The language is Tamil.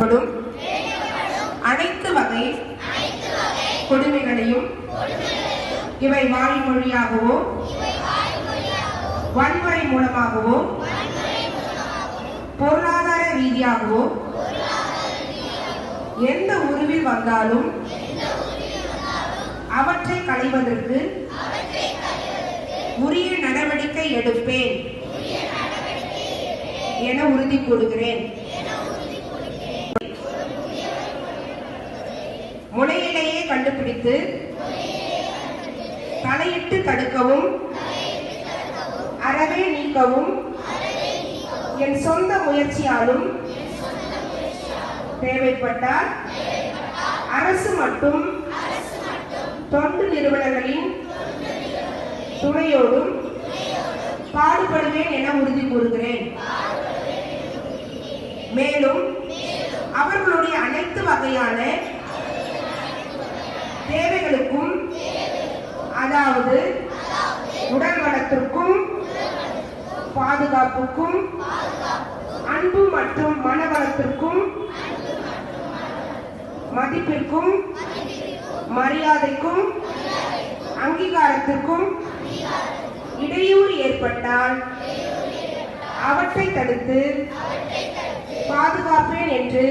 படும் அனைத்து வகை கொடுமைகளையும் இவை வாய்மொழியாகவோ வன்முறை மூலமாகவோ பொருளாதார ரீதியாகவோ எந்த உருவில் வந்தாலும் அவற்றை களைவதற்கு உரிய நடவடிக்கை எடுப்பேன் என உறுதி கூறுகிறேன். முனையிலேயே கண்டுபிடித்து தலையிட்டு தடுக்கவும் அறவே நீக்கவும் என் சொந்த முயற்சியாலும் தேவைப்பட்டால் அரசு மற்றும் தொண்டு நிறுவனங்களின் துணையோடும் பாடுபடுவேன் என உறுதி கூறுகிறேன். மேலும் அவர்களுடைய அனைத்து வகையான அதாவது உடல் வளத்திற்கும் பாதுகாப்புக்கும் அன்பு மற்றும் மனவளத்திற்கும் மதிப்பிற்கும் மரியாதைக்கும் அங்கீகாரத்திற்கும் இடையூறு ஏற்பட்டால் அவற்றை தடுத்து பாதுகாப்பேன் என்று